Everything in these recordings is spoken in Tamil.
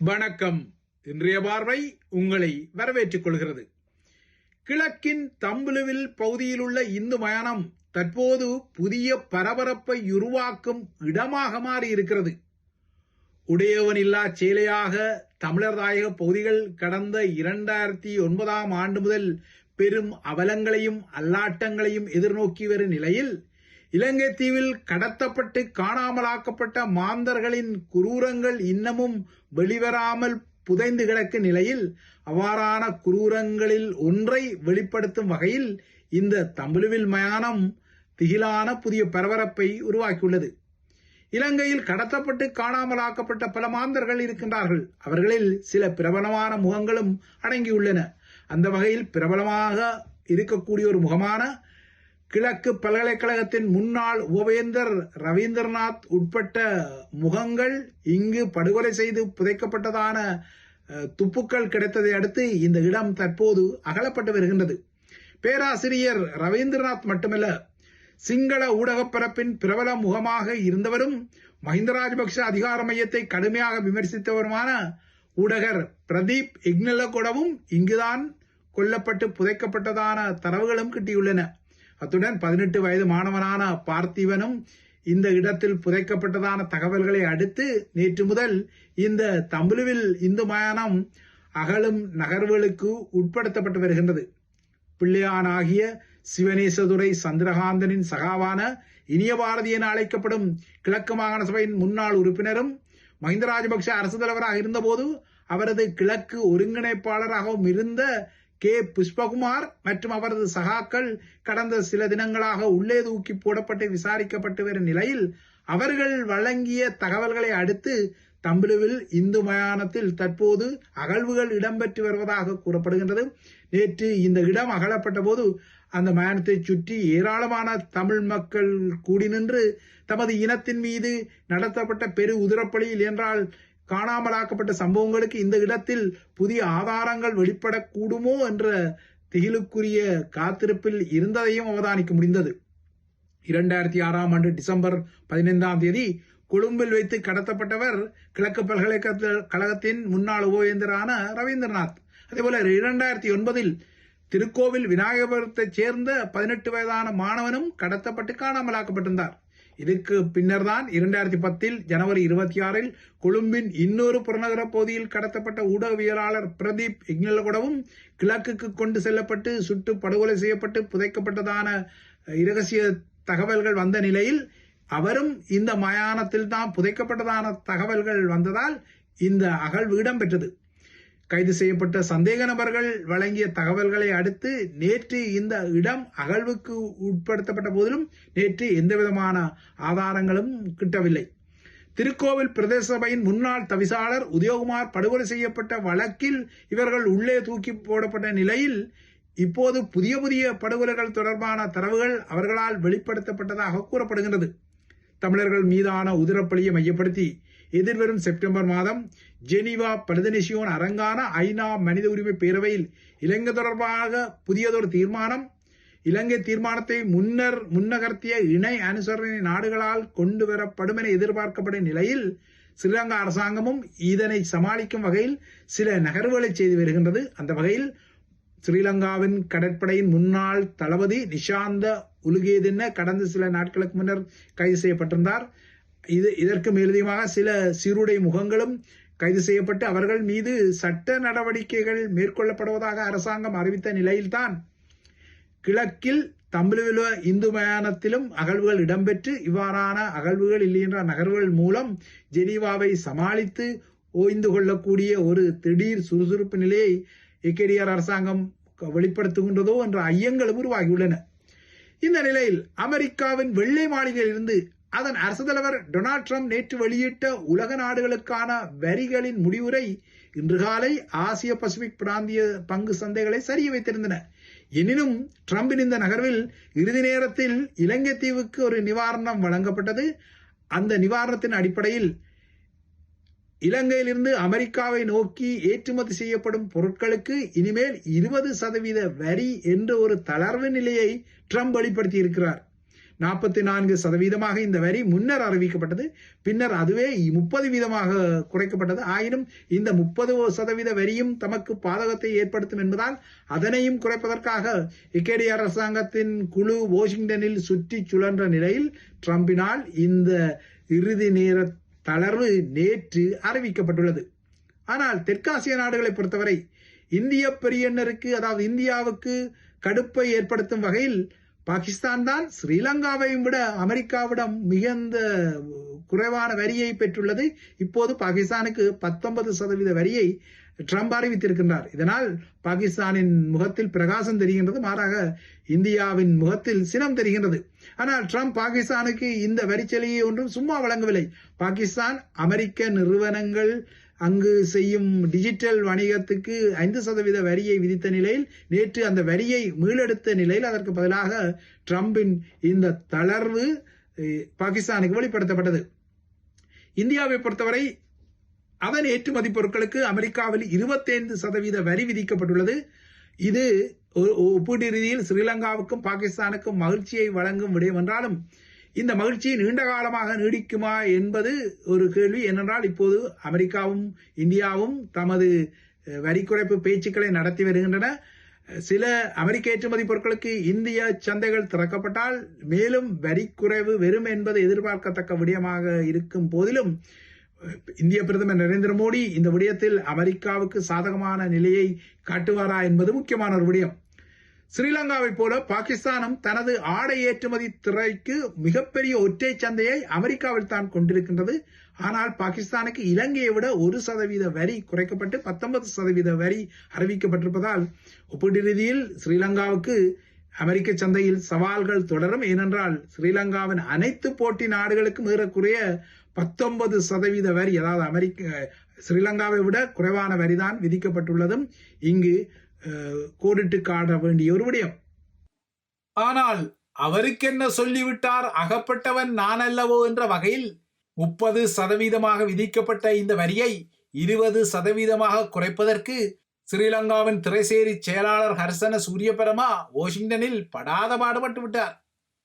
வணக்கம். இன்றைய பார்வை உங்களை வரவேற்றுக் கொள்கிறது. கிழக்கின் தம்புலுவில் பகுதியில் உள்ள இந்து மயானம் தற்போது புதிய பரபரப்பை உருவாக்கும் இடமாக மாறி இருக்கிறது உடையவனில்லா சேலையாக தமிழர் தாயக பகுதிகள் கடந்த இரண்டாயிரத்தி ஒன்பதாம் ஆண்டு முதல் பெரும் அவலங்களையும் அல்லாட்டங்களையும் எதிர்நோக்கி வரும் நிலையில் இலங்கை தீவில் கடத்தப்பட்டு காணாமலாக்கப்பட்ட மாந்தர்களின் குரூரங்கள் இன்னமும் வெளிவராமல் புதைந்து கிடக்கும் நிலையில் அவ்வாறான குரூரங்களில் ஒன்றை வெளிப்படுத்தும் வகையில் இந்த தமிழுவில் மயானம் திகிலான புதிய பரபரப்பை உருவாக்கியுள்ளது. இலங்கையில் கடத்தப்பட்டு காணாமலாக்கப்பட்ட பல மாந்தர்கள் இருக்கின்றார்கள். அவர்களில் சில பிரபலமான முகங்களும் அடங்கியுள்ளன. அந்த வகையில் பிரபலமாக இருக்கக்கூடிய ஒரு முகமான கிழக்கு பல்கலைக்கழகத்தின் முன்னாள் உபவேந்தர் ரவீந்திரநாத் உட்பட்ட முகங்கள் இங்கு படுகொலை செய்து புதைக்கப்பட்டதான துப்புக்கள் கிடைத்ததை அடுத்து இந்த இடம் தற்போது அகலப்பட்டு வருகின்றது. பேராசிரியர் ரவீந்திரநாத் மட்டுமல்ல சிங்கள ஊடகப் பரப்பின் பிரபல முகமாக இருந்தவரும் மஹிந்த ராஜபக்ஷ அதிகார மையத்தை கடுமையாக விமர்சித்தவருமான ஊடகர் பிரதீப் இக்னலகொடவும் இங்குதான் கொல்லப்பட்டு புதைக்கப்பட்டதான தரவுகளும் கிட்டியுள்ளன. அத்துடன் பதினெட்டு வயது மாணவனான பார்த்திவனும் இந்த இடத்தில் புதைக்கப்பட்டதான தகவல்களை அடுத்து நேற்று முதல் இந்த தம்புலுவில் இந்து மயானம் அகலும் நகர்வுகளுக்கு உட்படுத்தப்பட்டு வருகின்றது. பிள்ளையானாகிய சிவனேசதுரை சந்திரகாந்தனின் சகாவான இனிய பாரதி என அழைக்கப்படும் கிழக்கு மாகாண சபையின் முன்னாள் உறுப்பினரும் மஹிந்த ராஜபக்ஷ அரசு தலைவராக இருந்தபோது அவரது கிழக்கு ஒருங்கிணைப்பாளராகவும் இருந்த கே. புஷ்பகுமார் மற்றும் அவரது சகாக்கள் கடந்த சில தினங்களாக உள்ளே தூக்கி போடப்பட்டு விசாரிக்கப்பட்டு வரும் நிலையில் அவர்கள் வழங்கிய தகவல்களை அடுத்து தம்புலுவில் இந்து மயானத்தில் தற்போது அகழ்வுகள் இடம்பெற்று வருவதாக கூறப்படுகின்றது. நேற்று இந்த இடம் அகலப்பட்ட போது அந்த மயானத்தை சுற்றி ஏராளமான தமிழ் மக்கள் கூடி நின்று தமது இனத்தின் மீது நடத்தப்பட்ட பெரு உதிரப்பலியில் என்றால் காணாமலாக்கப்பட்ட சம்பவங்களுக்கு இந்த இடத்தில் புதிய ஆதாரங்கள் வெளிப்படக்கூடுமோ என்ற திகிலுக்குரிய காத்திருப்பில் இருந்ததையும் அவதானிக்க முடிந்தது. இரண்டாயிரத்தி ஆறாம் ஆண்டு டிசம்பர் பதினைந்தாம் தேதி கொழும்பில் வைத்து கடத்தப்பட்டவர் கிழக்கு பல்கலைக்கழகத்தின் முன்னாள் உபவேந்தரான ரவீந்திரநாத். அதேபோல இரண்டாயிரத்தி ஒன்பதில் திருக்கோவில் விநாயகபுரத்தைச் சேர்ந்த பதினெட்டு வயதான மாணவனும் கடத்தப்பட்டு காணாமலாக்கப்பட்டிருந்தார். இதுக்கு பின்னர் தான் இரண்டாயிரத்தி பத்தில் ஜனவரி இருபத்தி ஆறில் கொழும்பின் இன்னொரு புறநகர பகுதியில் கடத்தப்பட்ட ஊடகவியலாளர் பிரதீப் இக்னலகுடவும் கிழக்குக்கு கொண்டு செல்லப்பட்டு சுட்டு படுகொலை செய்யப்பட்டு புதைக்கப்பட்டதான இரகசிய தகவல்கள் வந்த நிலையில் அவரும் இந்த மயானத்தில் தான் புதைக்கப்பட்டதான தகவல்கள் வந்ததால் இந்த அகழ்வு இடம்பெற்றது. கைது செய்யப்பட்ட சந்தேக நபர்கள் வழங்கிய தகவல்களை அடுத்து நேற்று இந்த இடம் அகழ்வுக்கு உட்படுத்தப்பட்ட போதிலும் நேற்று எந்தவிதமான ஆதாரங்களும் கிட்டவில்லை. திருக்கோவில் பிரதேச சபையின் முன்னாள் தவிசாளர் உதயகுமார் படுகொலை செய்யப்பட்ட வழக்கில் இவர்கள் உள்ளே தூக்கி போடப்பட்ட நிலையில் இப்போது புதிய புதிய படுகொலைகள் தொடர்பான தரவுகள் அவர்களால் வெளிப்படுத்தப்பட்டதாக கூறப்படுகின்றது. தமிழர்கள் மீதான உதிரப்பலியை மையப்படுத்தி எதிர்வரும் செப்டம்பர் மாதம் ஜெனீவா பிரதிநிஷியோன் அரங்கான ஐநா மனித உரிமை பேரவையில் இலங்கை தொடர்பாக புதியதொரு தீர்மானம். இலங்கை தீர்மானத்தை முன்னர் முன்னகர்த்திய இணை அனுசரணை நாடுகளால் கொண்டு வரப்படும் என எதிர்பார்க்கப்படும் நிலையில் ஸ்ரீலங்கா அரசாங்கமும் இதனை சமாளிக்கும் வகையில் சில நகர்வுகளை செய்து வருகின்றது. அந்த வகையில் ஸ்ரீலங்காவின் கடற்படையின் முன்னாள் தளபதி நிஷாந்த உலுகேதென்ன கடந்த சில நாட்களுக்கு முன்னர் கைது செய்யப்பட்டிருந்தார். இது இதற்கு மேலதிகமாக சில சீருடை முகங்களும் கைது செய்யப்பட்டு அவர்கள் மீது சட்ட நடவடிக்கைகள் மேற்கொள்ளப்படுவதாக அரசாங்கம் அறிவித்த நிலையில்தான் கிழக்கில் தம்புலுவில இந்து மயானத்திலும் அகழ்வுகள் இடம்பெற்று இவ்வாறான அகழ்வுகள் இல்லையென்ற நகர்வுகள் மூலம் ஜெனீவாவை சமாளித்து ஓய்ந்து கொள்ளக்கூடிய ஒரு திடீர் சுறுசுறுப்பு நிலையை இக்கேடிஆர் அரசாங்கம் வெளிப்படுத்துகின்றதோ என்ற ஐயங்களும் உருவாகியுள்ளன. இந்த நிலையில் அமெரிக்காவின் வெள்ளை மாளிகையிலிருந்து அதன் அரசு தலைவர் டொனால்ட் ட்ரம்ப் நேற்று வெளியிட்ட உலக நாடுகளுக்கான வரிகளின் முடிவுரை இன்று காலை ஆசிய பசிபிக் பிராந்திய பங்கு சந்தைகளை சரிய வைத்திருந்தன. எனினும் ட்ரம்பின் இந்த நகர்வில் இறுதி நேரத்தில் இலங்கை தீவுக்கு ஒரு நிவாரணம் வழங்கப்பட்டது. அந்த நிவாரணத்தின் அடிப்படையில் இலங்கையிலிருந்து அமெரிக்காவை நோக்கி ஏற்றுமதி செய்யப்படும் பொருட்களுக்கு இனிமேல் இருபது சதவீத வரி என்ற ஒரு தளர்வு நிலையை ட்ரம்ப் வெளிப்படுத்தியிருக்கிறார். நாற்பத்தி நான்கு சதவீதமாக இந்த வரி முன்னர் அறிவிக்கப்பட்டது. பின்னர் அதுவே முப்பது வீதமாக குறைக்கப்பட்டது. ஆயினும் இந்த முப்பது சதவீத வரியும் தமக்கு பாதகத்தை ஏற்படுத்தும் என்பதால் அதனையும் குறைப்பதற்காக இக்கேடி அரசாங்கத்தின் குழு வாஷிங்டனில் சுற்றி சுழன்ற நிலையில் ட்ரம்பினால் இந்த இறுதி நேர தளர்வு நேற்று அறிவிக்கப்பட்டுள்ளது. ஆனால் தெற்காசிய நாடுகளை பொறுத்தவரை இந்திய பெரியண்ணருக்கு அதாவது இந்தியாவுக்கு கடுப்பை ஏற்படுத்தும் வகையில் பாகிஸ்தான் தான் ஸ்ரீலங்காவையும் விட அமெரிக்காவிடம் மிகுந்த குறைவான வரியை பெற்றுள்ளது. இப்போது பாகிஸ்தானுக்கு பத்தொன்பது சதவீத வரியை ட்ரம்ப் அறிவித்திருக்கின்றார். இதனால் பாகிஸ்தானின் முகத்தில் பிரகாசம் தெரிகின்றது மாறாக இந்தியாவின் முகத்தில் சினம் தெரிகின்றது. ஆனால் ட்ரம்ப் பாகிஸ்தானுக்கு இந்த வரிச்சலுகை ஒன்றும் சும்மா வழங்கவில்லை. பாகிஸ்தான் அமெரிக்க நிறுவனங்கள் அங்கு செய்யும் டிஜிட்டல் வணிகத்துக்கு ஐந்து சதவீத வரியை விதித்த நிலையில் நேற்று அந்த வரியை மீளெடுத்த நிலையில் அதற்கு பதிலாக ட்ரம்பின் இந்த தளர்வு பாகிஸ்தானுக்கு வெளிப்படுத்தப்பட்டது. இந்தியாவை பொறுத்தவரை அதன் ஏற்றுமதி பொருட்களுக்கு அமெரிக்காவில் 25% சதவீத வரி விதிக்கப்பட்டுள்ளது. இது ஒ- ஒப்பீட்டு ரீதியில் ஸ்ரீலங்காவுக்கும் பாகிஸ்தானுக்கும் மகிழ்ச்சியை வழங்கும் விடயம் என்றாலும் இந்த மகிழ்ச்சி நீண்ட காலமாக நீடிக்குமா என்பது ஒரு கேள்வி. ஏனென்றால் இப்போது அமெரிக்காவும் இந்தியாவும் தமது வரி குறைப்பு பேச்சுக்களை நடத்தி வருகின்றன. சில அமெரிக்க ஏற்றுமதி பொருட்களுக்கு இந்திய சந்தைகள் திறக்கப்பட்டால் மேலும் வரி குறைவு வெறும் என்பது எதிர்பார்க்கத்தக்க விடயமாக இருக்கும் போதிலும் இந்திய பிரதமர் நரேந்திர மோடி இந்த விடயத்தில் அமெரிக்காவுக்கு சாதகமான நிலையை காட்டுவாரா என்பது முக்கியமான ஒரு விடயம். ஸ்ரீலங்காவைப் போல பாகிஸ்தானும் தனது ஆடை ஏற்றுமதி துறைக்கு மிகப்பெரிய ஒற்றை சந்தையை அமெரிக்காவில் தான் கொண்டிருக்கின்றது. ஆனால் பாகிஸ்தானுக்கு இலங்கையை விட ஒரு சதவீத வரி குறைக்கப்பட்டு பத்தொன்பது சதவீத வரி அறிவிக்கப்பட்டிருப்பதால் ஒப்பீட்டு ரீதியில் ஸ்ரீலங்காவுக்கு அமெரிக்க சந்தையில் சவால்கள் தொடரும். ஏனென்றால் ஸ்ரீலங்காவின் அனைத்து போட்டி நாடுகளுக்கும் ஏறக்குறைய பத்தொன்பது சதவீத வரி அதாவது அமெரிக்க ஸ்ரீலங்காவை விட குறைவான வரிதான் விதிக்கப்பட்டுள்ளதும். இங்கு கோடிட்டு காண வேண்டிய ஒரு விடயம். ஆனால் அவருக்கென்ன சொல்லிவிட்டார்? அகப்பட்டவன் நான் அல்லவோ என்ற வகையில் முப்பது சதவீதமாக விதிக்கப்பட்ட இந்த வரியை இருபது சதவீதமாக குறைப்பதற்கு ஸ்ரீலங்காவின் திரைசேரி செயலாளர் ஹர்சன சூரியபரமா வாஷிங்டனில் படாத பாடுபட்டு விட்டார்.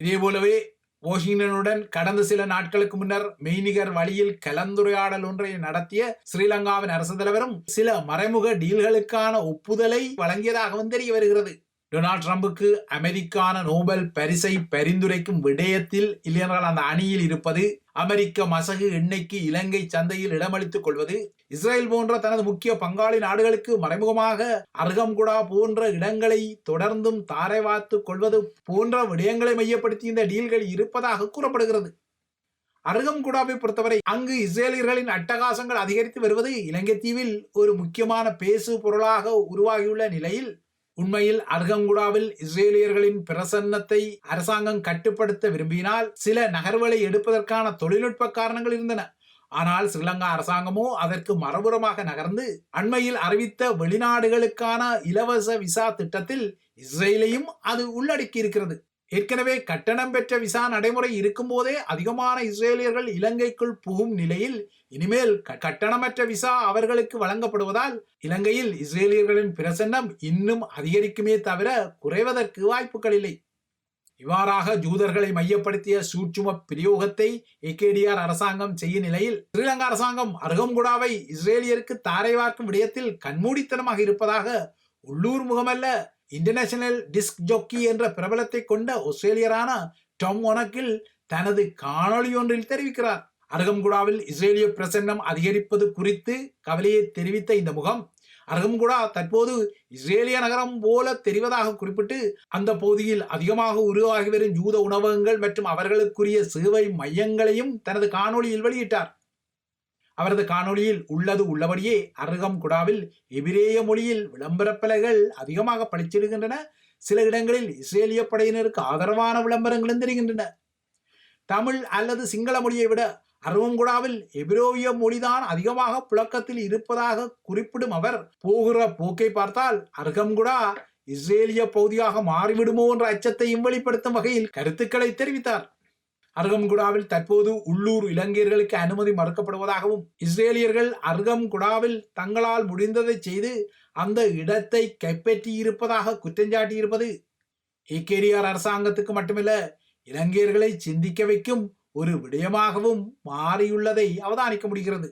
இதே போலவே வாஷிங்டனுடன் கடந்த சில நாட்களுக்கு முன்னர் மெய்நிகர் வழியில் கலந்துரையாடல் ஒன்றை நடத்திய ஸ்ரீலங்காவின் அரசு தலைவரும் சில மறைமுக டீல்களுக்கான ஒப்புதலை வழங்கியதாகவும் தெரிய வருகிறது. டொனால்ட் ட்ரம்புக்கு அமெரிக்கான நோபல் பரிசை பரிந்துரைக்கும் விடயத்தில் இல்லையென்றால் அந்த அணியில் இருப்பது அமெரிக்க மசகு எண்ணெய்க்கு இலங்கை சந்தையில் இடமளித்துக் கொள்வது இஸ்ரேல் போன்ற தனது முக்கிய பங்காளி நாடுகளுக்கு மறைமுகமாக அர்கம்குடா போன்ற இடங்களை தொடர்ந்தும் தாரை வாத்துக் கொள்வது போன்ற விடயங்களை மையப்படுத்தி இந்த டீல்கள் இருப்பதாக கூறப்படுகிறது. அருகம்குடாவை பொறுத்தவரை அங்கு இஸ்ரேலியர்களின் அட்டகாசங்கள் அதிகரித்து வருவது இலங்கை தீவில் ஒரு முக்கியமான பேசு பொருளாக உருவாகியுள்ள நிலையில் உண்மையில் அர்கங்குடாவில் இஸ்ரேலியர்களின் பிரசன்னத்தை அரசாங்கம் கட்டுப்படுத்த விரும்பினால் சில நகர்வுகளை எடுப்பதற்கான தொழில்நுட்ப காரணங்கள் இருந்தன. ஆனால் ஸ்ரீலங்கா அரசாங்கமோ அதற்கு மறுபுறமாக நகர்ந்து அண்மையில் அறிவித்த வெளிநாடுகளுக்கான இலவச விசா திட்டத்தில் இஸ்ரேலையும் அது உள்ளடக்கி இருக்கிறது ஏற்கனவே கட்டணம் பெற்ற விசா நடைமுறை இருக்கும்போதே அதிகமான இஸ்ரேலியர்கள் இலங்கைக்குள் புகும் நிலையில் இனிமேல் க- கட்டணமற்ற விசா அவர்களுக்கு வழங்கப்படுவதால் இலங்கையில் இஸ்ரேலியர்களின் பிரசன்னம் இன்னும் அதிகரிக்குமே தவிர குறைவதற்கு வாய்ப்புகள் இல்லை. இவ்வாறாக ஜூதர்களை மையப்படுத்திய சூட்சும பிரயோகத்தை ஏகேடிஆர் அரசாங்கம் செய்யும் நிலையில் ஸ்ரீலங்கா அரசாங்கம் அருகம்குடாவை இஸ்ரேலியருக்கு தாரை வார்க்கும் விடயத்தில் கண்மூடித்தனமாக இருப்பதாக உள்ளூர் முகமல்ல இன்டர்நேஷனல் டிஸ்க் ஜோக்கி என்ற பிரபலத்தை கொண்ட ஆஸ்திரேலியரான டாம் ஒனக்கில் தனது காணொளி ஒன்றில் தெரிவிக்கிறார். அருகம்குடாவில் இஸ்ரேலிய பிரசன்னம் அதிகரிப்பது குறித்து கவலையை தெரிவித்த இந்த முகம் அருகம்குடா தற்போது இஸ்ரேலிய நகரம் போல தெரிவதாக குறிப்பிட்டு அந்த பகுதியில் அதிகமாக உருவாகி வரும் யூத உணவகங்கள் மற்றும் அவர்களுக்குரிய சேவை மையங்களையும் தனது காணொளியில் வெளியிட்டார். அவரது காணொளியில் உள்ளது உள்ளபடியே அருகம்குடாவில் எபிரேய மொழியில் விளம்பரப்பலகைகள் அதிகமாக பழிச்சிடுகின்றன சில இடங்களில் இஸ்ரேலிய படையினருக்கு ஆதரவான விளம்பரங்களும் தெரிகின்றன. தமிழ் அல்லது சிங்கள மொழியை விட அருவங்குடாவில் எபிரோவிய மொழிதான் அதிகமாக புழக்கத்தில் இருப்பதாக குறிப்பிடும் அவர் போகிற போக்கை பார்த்தால் அருகம்குடா இஸ்ரேலிய பகுதியாக மாறிவிடுமோ என்ற அச்சத்தையும் வெளிப்படுத்தும் வகையில் கருத்துக்களை தெரிவித்தார். அருகம்குடாவில் தற்போது உள்ளூர் இலங்கையர்களுக்கு அனுமதி மறுக்கப்படுவதாகவும் இஸ்ரேலியர்கள் அருகம்குடாவில் தங்களால் முடிந்ததை செய்து அந்த இடத்தை கைப்பற்றியிருப்பதாக குற்றஞ்சாட்டியிருப்பது குற்றஞ்சாட்டி அரசாங்கத்துக்கு மட்டுமல்ல இலங்கையர்களை சிந்திக்க வைக்கும் ஒரு விடயமாகவும் மாறியுள்ளதை அவதானிக்க முடிகிறது.